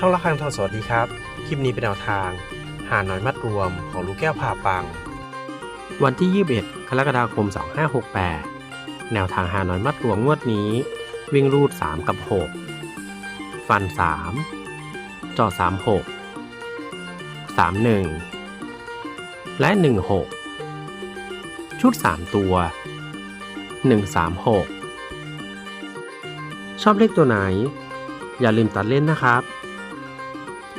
ช่องละครังทองสวัสดีครับ คลิปนี้เป็นแนวทาง หาหน้อยมัดรวมของลูกแก้วผ่าปัง วันที่ 21 กรกฎาคม 2568 แนวทางหาหน้อยมัดรวมงวดนี้ วิ่งรูด 3 กับ 6 ฟัน 3 จอ 36 31 และ 16 ชุด 3 ตัว 136 ชอบเลขตัวไหนอย่าลืมตัดเล่นนะครับ